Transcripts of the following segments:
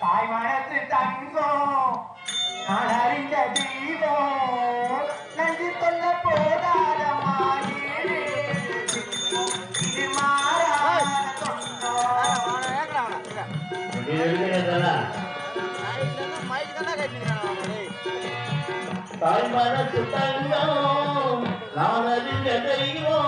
தாய் மனத்து தங்கம். நான் அறிந்த தெய்வம். நன்றி சொல்ல போதாத தாய்மான சுத்தங்கம் நான் அறிந்த தெய்வம்.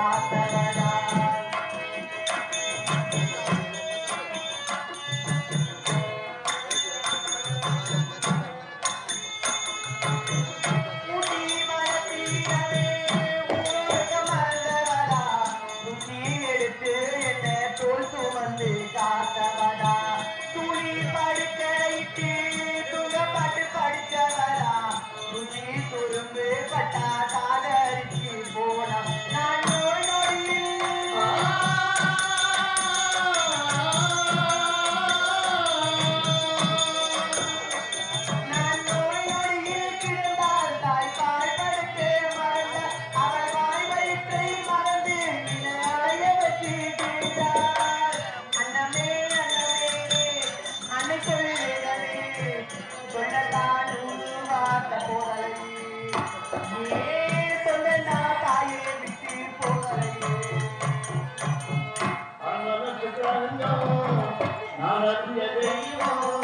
나는 나는 예배이요.